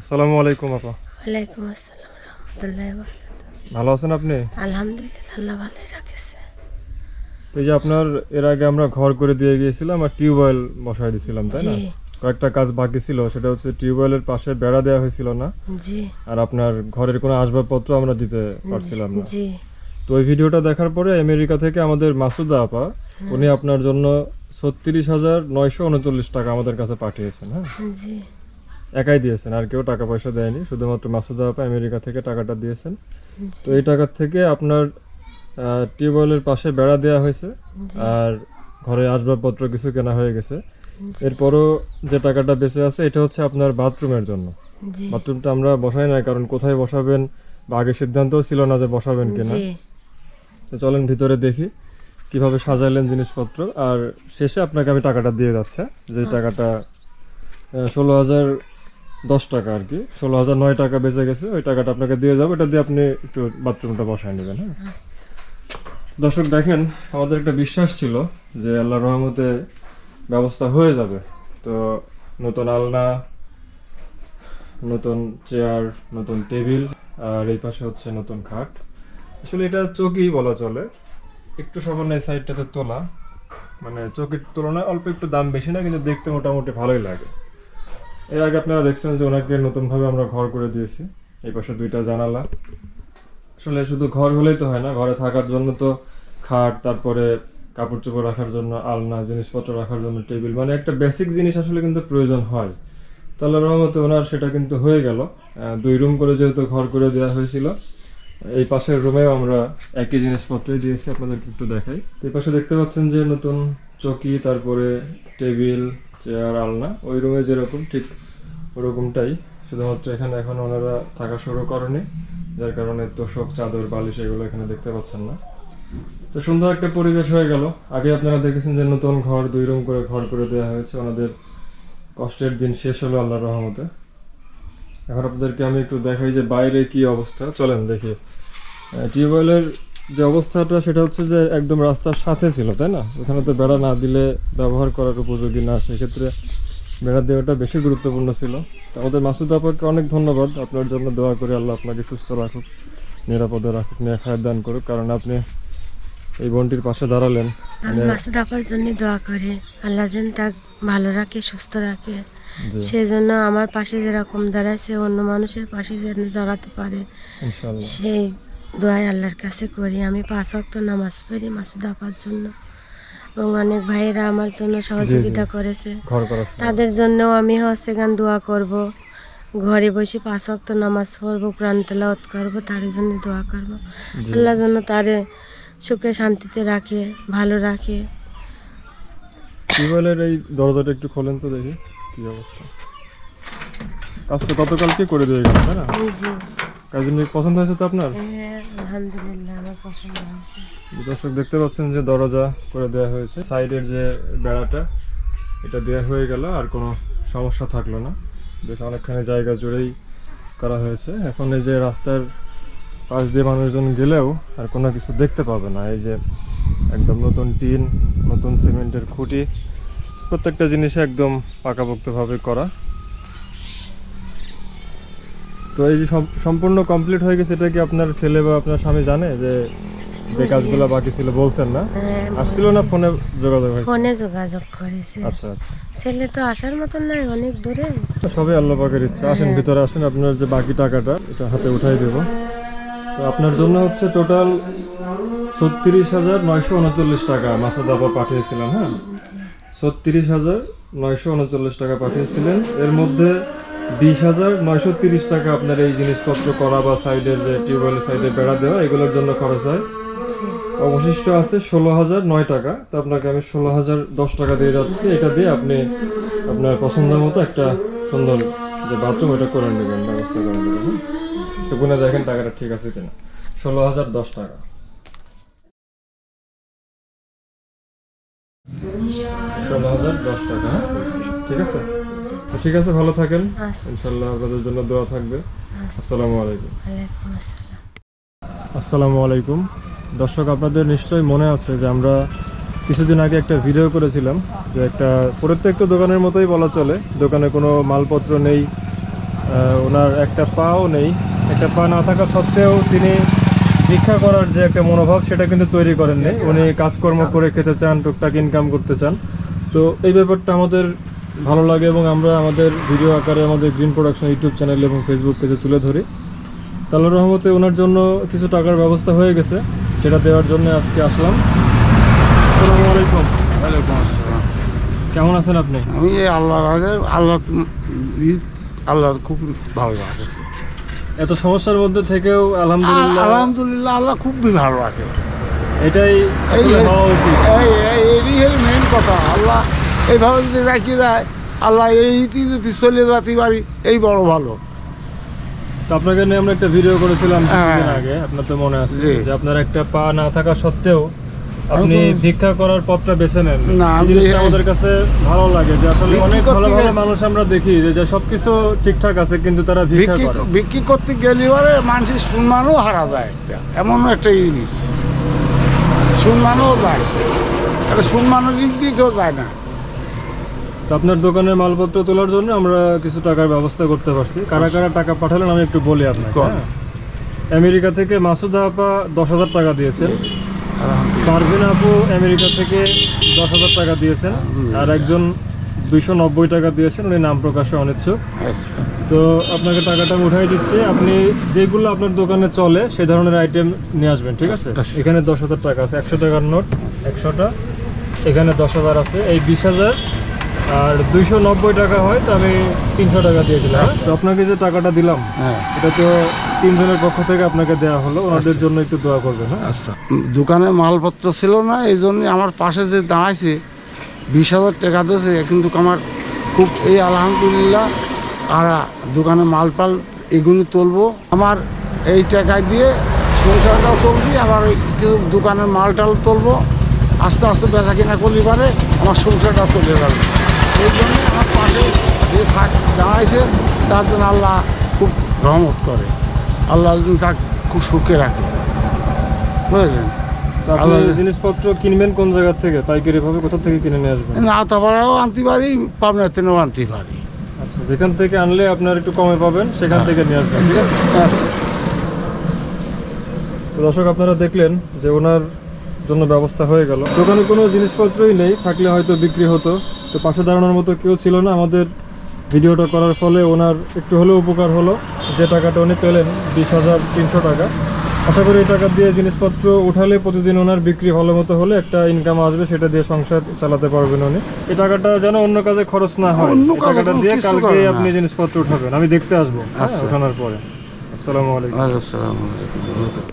আসসালামু আলাইকুম আপা। ওয়ালাইকুম আসসালাম রহমতুল্লাহ ভালো আছেন আপনি? আলহামদুলিল্লাহ আল্লাহ ভালোই রাখেছে। তো এই যে আপনার এর আগে আমরা ঘর করে দিয়ে গিয়েছিলাম আর টিউবওয়েল বসাই দিয়েছিলাম তাই না? কয়েকটা কাজ বাকি ছিল সেটা হচ্ছে টিউবওয়েলের পাশে বেড়া দেওয়া হয়েছিল না? জি। আর আপনার ঘরের কোনো আসবাবপত্র আমরা দিতে পারছিলাম না। জি। তো ওই ভিডিওটা দেখার পরে আমেরিকা থেকে আমাদের মাসুদা আপা উনি আপনার জন্য ছত্রিশ হাজার নয়শো উনচল্লিশ টাকা আমাদের কাছে পাঠিয়েছেন হ্যাঁ? জি। একাই দিয়েছেন আর কেউ টাকা পয়সা দেয়নি শুধুমাত্র মাসুদা আপা আমেরিকা থেকে টাকাটা দিয়েছেন। তো এই টাকার থেকে আপনার টিউবওয়েলের পাশে বেড়া দেওয়া হয়েছে আর ঘরে আসবাবপত্র কিছু কেনা হয়ে গেছে। এরপরও যে টাকাটা বেঁচে আছে এটা হচ্ছে আপনার বাথরুমের জন্য। বাথরুমটা আমরা বসাই নাই কারণ কোথায় বসাবেন বা আগে সিদ্ধান্তও ছিল না যে বসাবেন কিনা। তো চলেন ভিতরে দেখি কীভাবে সাজাইলেন জিনিসপত্র। আর শেষে আপনাকে আমি টাকাটা দিয়ে যাচ্ছে যে টাকাটা ষোলো হাজার দশ টাকা আর কি। ষোলো হাজার নয় টাকা বেঁচে গেছে ওই টাকাটা আপনাকে দিয়ে যাব এটা দিয়ে আপনি একটু বাথরুমটা বসায় নেবেন হ্যাঁ? আচ্ছা। দর্শক দেখেন আমাদের একটা বিশ্বাস ছিল যে আল্লাহ রহমতে ব্যবস্থা হয়ে যাবে। তো নতুন আলনা নতুন চেয়ার নতুন টেবিল আর এই পাশে হচ্ছে নতুন খাট। আসলে এটা চৌকি বলা চলে। একটু সামান্য এই সাইডটাতে তোলা মানে চৌকির তুলনায় অল্প একটু দাম বেশি না কিন্তু দেখতে মোটামুটি ভালোই লাগে। এর আগে আপনারা দেখছেন যে ওনাকে নতুনভাবে আমরা ঘর করে দিয়েছি। এই পাশে দুইটা জানালা। আসলে শুধু ঘর হলেই তো হয় না, ঘরে থাকার জন্য তো খাট, তারপরে কাপড় চোপড় রাখার জন্য আলনা, জিনিসপত্র রাখার জন্য টেবিল মানে একটা বেসিক জিনিস আসলে কিন্তু প্রয়োজন হয়। তাহলে রহমতে ওনার সেটা কিন্তু হয়ে গেল। দুই রুম করে যেহেতু ঘর করে দেওয়া হয়েছিল, এই পাশের রুমেও আমরা একই জিনিসপত্রই দিয়েছি, আপনাদেরকে একটু দেখাই। তো এই পাশে দেখতে পাচ্ছেন যে নতুন চকি, তারপরে টেবিল, চেয়ার, আলনা, ওই রুমে যেরকম, ঠিক ওরকমটাই। শুধুমাত্র এখানে এখন ওনারা থাকা শুরু করেনি, যার কারণে তোষক, চাদর, বালিশ এগুলো এখানে দেখতে পাচ্ছেন না। তো সুন্দর একটা পরিবেশ হয়ে গেল। আগে আপনারা দেখেছেন যে নতুন ঘর, দুই রুম করে ঘর করে দেওয়া হয়েছে। ওনাদের কষ্টের দিন শেষ হলো আল্লাহ রহমতে। এখন আপনাদেরকে আমি একটু দেখাই যে বাইরে কি অবস্থা। চলেন দেখি। টিউবওয়েলের যে অবস্থাটা সেটা হচ্ছে যে একদম রাস্তার সাথে ছিল তাই না? ওখানে তো বেড়া না দিলে ব্যবহার করার উপযোগী না সেক্ষেত্রে বেড়া দেওয়াটা বেশি গুরুত্বপূর্ণ ছিল। আমাদের মাসুদ আপাকে অনেক ধন্যবাদ। আপনার জন্য দোয়া করে আল্লাহ আপনাকে সুস্থ রাখুক নিরাপদে রাখুক নিয়ে খায় দান করুক কারণ আপনি এই বোনটির পাশে দাঁড়ালেন। আমি মাসুদ আপার জন্য দোয়া করি আল্লাহ যেন তাক ভালো রাখে সুস্থ রাখে। সেজন্য আমার পাশে যেরকম দাঁড়ায় সে অন্য মানুষের পাশে যেন দাঁড়াতে পারে। সেই দোয়াই আল্লাহর কাছে করি। আমি পাঁচ ওয়াক্ত নামাজ পড়ি মাসুদ আপার জন্য। এবং অনেক ভাইয়েরা আমার জন্য সহযোগিতা করেছে। তাদের জন্যও আমি হচ্ছে গান দোয়া করব। ঘরে বসে পাঁচ ওয়াক্ত নামাজ পড়ব প্রাণ তেলাওয়াত করব তার জন্য দোয়া করব। আল্লাহ যেন তারে সুখে শান্তিতে রাখে ভালো রাখে। টিউবওয়েলের এই দরজাটা একটু খোলেন তো দেখি কি অবস্থা। কাজ তো গতকালকে করে দিয়ে গেল তাই না? যে পছন্দ হয়েছে তো আপনার? হ্যাঁ আলহামদুলিল্লাহ আমার পছন্দ হয়েছে। দর্শক দেখতে পাচ্ছেন যে দরজা করে দেওয়া হয়েছে। সাইডের যে বেড়াটা এটা দেওয়া হয়ে গেল আর কোনো সমস্যা থাকল না। বেশ অনেকখানি জায়গা জুড়েই করা হয়েছে। এখন এই যে রাস্তার পাশ দিয়ে মানুষজন গেলেও আর কোনো কিছু দেখতে পাবে না। এই যে একদম নতুন টিন নতুন সিমেন্টের খুঁটি প্রত্যেকটা জিনিসে একদম পাকাপোক্তভাবে করা। তো এই যে সম্পূর্ণ কমপ্লিট হয়ে গেছে এটা কি আপনার ছেলে বা আপনার স্বামী জানে যে যে কাজগুলো বাকি ছিল বলছেন না? হ্যাঁ আসছিল না ফোনে যোগাযোগ হয়েছে? ফোনে যোগাযোগ করেছে। আচ্ছা আচ্ছা। ছেলে তো আসার মতন নাই অনেক দূরে। তো সবই আল্লাহ পাকের ইচ্ছা। আসেন হ্যাঁ। ভিতরে আসেন আপনার যে বাকি টাকাটা এটা হাতে উঠাই দেব। তো আপনার জন্য হচ্ছে টোটাল ছত্রিশ হাজার নয়শো উনচল্লিশ টাকা মাসুদ আবার পাঠিয়েছিলাম হ্যাঁ? ছত্রিশ হাজার নয়শো উনচল্লিশ টাকা পাঠিয়েছিলেন। এর মধ্যে বিশ হাজার নয়শো তিরিশ টাকা আপনার এই জিনিসপত্র করা বা সাইডের যে টিউবওয়েলের সাইডে বেড়া দেওয়া এগুলোর জন্য খরচ হয়। অবশিষ্ট আছে ষোলো হাজার নয় টাকা। তো আপনাকে আমি ষোলো হাজার দশ টাকা দিয়ে যাচ্ছি। এটা দিয়ে আপনি আপনার পছন্দ মতো একটা সুন্দর যে বাথরুম এটা করে নেবেন ব্যবস্থা করে নেবেন হ্যাঁ? তো গুনে দেখেন টাকাটা ঠিক আছে কিনা। ষোলো হাজার দশ টাকা। ষোলো হাজার দশ টাকা। হ্যাঁ? ঠিক আছে? তো ঠিক আছে ভালো থাকেন। আচ্ছা। ইনশাল্লাহ আপনাদের জন্য দোয়া থাকবে। আচ্ছা। আসসালামু আলাইকুম। আসসালাম। আসসালামু আলাইকুম। দর্শক আপনাদের নিশ্চয়ই মনে আছে যে আমরা কিছুদিন আগে একটা ভিডিও করেছিলাম যে একটা পরিত্যক্ত দোকানের মতোই বলা চলে দোকানে কোনো মালপত্র নেই ওনার একটা পাও নেই। একটা পা না থাকা সত্ত্বেও তিনি ভিক্ষা করার যে একটা মনোভাব সেটা কিন্তু তৈরি করেননি। উনি কাজকর্ম করে খেতে চান টুকটাক ইনকাম করতে চান। তো এই ব্যাপারটা আমাদের ভালো লাগে এবং আমরা আমাদের ভিডিও আকারে আমাদের গ্রিন প্রোডাকশন ইউটিউব চ্যানেল এবং ফেসবুক পেজে তুলে ধরি। তাল্লা রহমতে ওনার জন্য কিছু টাকার ব্যবস্থা হয়ে গেছে যেটা দেওয়ার জন্য আজকে আসলাম। আসসালামু আলাইকুম। ওয়ালাইকুম আসসালাম। কেমন আছেন আপনি? আমি আল্লাহর আল্লাহ আল্লাহ খুব ভালো রাখেছে এত সমস্যার মধ্যে থেকেও আলহামদুলিল্লাহ আলহামদুলিল্লাহ আল্লাহ খুবই ভালো রাখে। এটাই হওয়া উচিত। এই এই- মেন কথা আল্লাহ এইভাবে যদি রাখি দেয় আল্লাহ এই ইতি যদি চলে যেতে পারি এই বড় ভালো। তো আপনাকে নিয়ে আমরা একটা ভিডিও করেছিলাম কিছুদিন হ্যাঁ। আগে আপনার তো মনে আছে যে আপনার একটা পা না থাকা সত্ত্বেও আপনি ভিক্ষা করার পথটা বেছে নেন। না, জিনিসটা আমাদের কাছে ভালো লাগে যে আসলে অনেক ভালো ভালো মানুষ আমরা দেখি যে সবকিছু ঠিকঠাক আছে কিন্তু তারা ভিক্ষা বিক্রি করে। বিক্রি করতে গেলে পরে মানুষের সম্মানও হারা যায় একটা। এমন একটা জিনিস। সম্মানও যায়। এটা সম্মানের দিক দিয়ে কেউ যায় না। তো আপনার দোকানের মালপত্র তোলার জন্য আমরা কিছু টাকার ব্যবস্থা করতে পারছি। কারা কারা টাকা পাঠালেন আমি একটু বলি আপনাকে হ্যাঁ? আমেরিকা থেকে মাসুদা আপা দশ হাজার টাকা দিয়েছেন। পারভিন আপু আমেরিকা থেকে দশ হাজার টাকা দিয়েছেন। আর একজন দুইশো নব্বই টাকা দিয়েছেন উনি নাম প্রকাশে অনিচ্ছুক। আচ্ছা তো আপনাকে টাকাটা উঠাই দিচ্ছি। আপনি যেগুলো আপনার দোকানে চলে সেই ধরনের আইটেম নিয়ে আসবেন ঠিক আছে? আচ্ছা। এখানে দশ হাজার টাকা আছে একশো টাকার নোট একশোটা। এখানে দশ হাজার আছে এই বিশ হাজার। আর দুইশো নব্বই টাকা হয় তো আমি তিনশো টাকা দিয়ে দিলাম তো আপনাকে যে টাকাটা দিলাম হ্যাঁ। এটা তো তিনজনের পক্ষ থেকে আপনাকে দেওয়া হলো ওনাদের জন্য একটু দোয়া করবেন হ্যাঁ? আচ্ছা। দোকানে মালপত্র ছিল না এই জন্য আমার পাশে যে দাঁড়াইছে বিশ হাজার টাকা দিয়েছে কিন্তু আমার খুব এই আলহামদুলিল্লাহ আর দোকানে মাল মালপাল এগুলো তুলবো। আমার এই টাকা দিয়ে সংসারটা চলবি আবার ওই কিছু দোকানের মালটাল তুলবো। আস্তে আস্তে বেচা কিনা করলি পারে আমার সংসারটা চলে যাবে। এই জন্য আমার পাশে যে থাক দাঁড়াইছে তার জন্য আল্লাহ খুব রহমত করে। আল্লাহ তাকে খুব সুখে রাখে। বুঝলেন? আপনি জিনিসপত্র কিনবেন কোন জায়গা থেকে? পাইকারি ভাবে কোথা থেকে কিনে নিয়ে আসবেন? আতাপাড়াও আনতে পারি পাবনার থেকেও আনতে পারি। আচ্ছা যেখান থেকে আনলে আপনার একটু কমে পাবেন সেখান থেকে নিয়ে আসবেন ঠিক আছে? আচ্ছা তো দর্শক আপনারা দেখলেন যে ওনার জন্য ব্যবস্থা হয়ে গেল। দোকানে কোনো জিনিসপত্রই নেই থাকলে হয়তো বিক্রি হতো। তো পাশে দাঁড়ানোর মতো কেউ ছিল না। আমাদের ভিডিওটা করার ফলে ওনার একটু হলেও উপকার হলো। যে টাকাটা উনি পেলেন বিশ হাজার তিনশো টাকা। আশা করি এই টাকা দিয়ে জিনিসপত্র উঠালে প্রতিদিন ওনার বিক্রি ভালো মতো হলে একটা ইনকাম আসবে সেটা দিয়ে সংসার চালাতে পারবেন উনি। এই টাকাটা যেন অন্য কাজে খরচ না হয়। অন্য টাকাটা দিয়ে কালকে আপনি জিনিসপত্র উঠাবেন। আমি দেখতে আসব হ্যাঁ, আচ্ছা। পরে। আসসালামু আলাইকুম। আসসালামু। আলাইকুম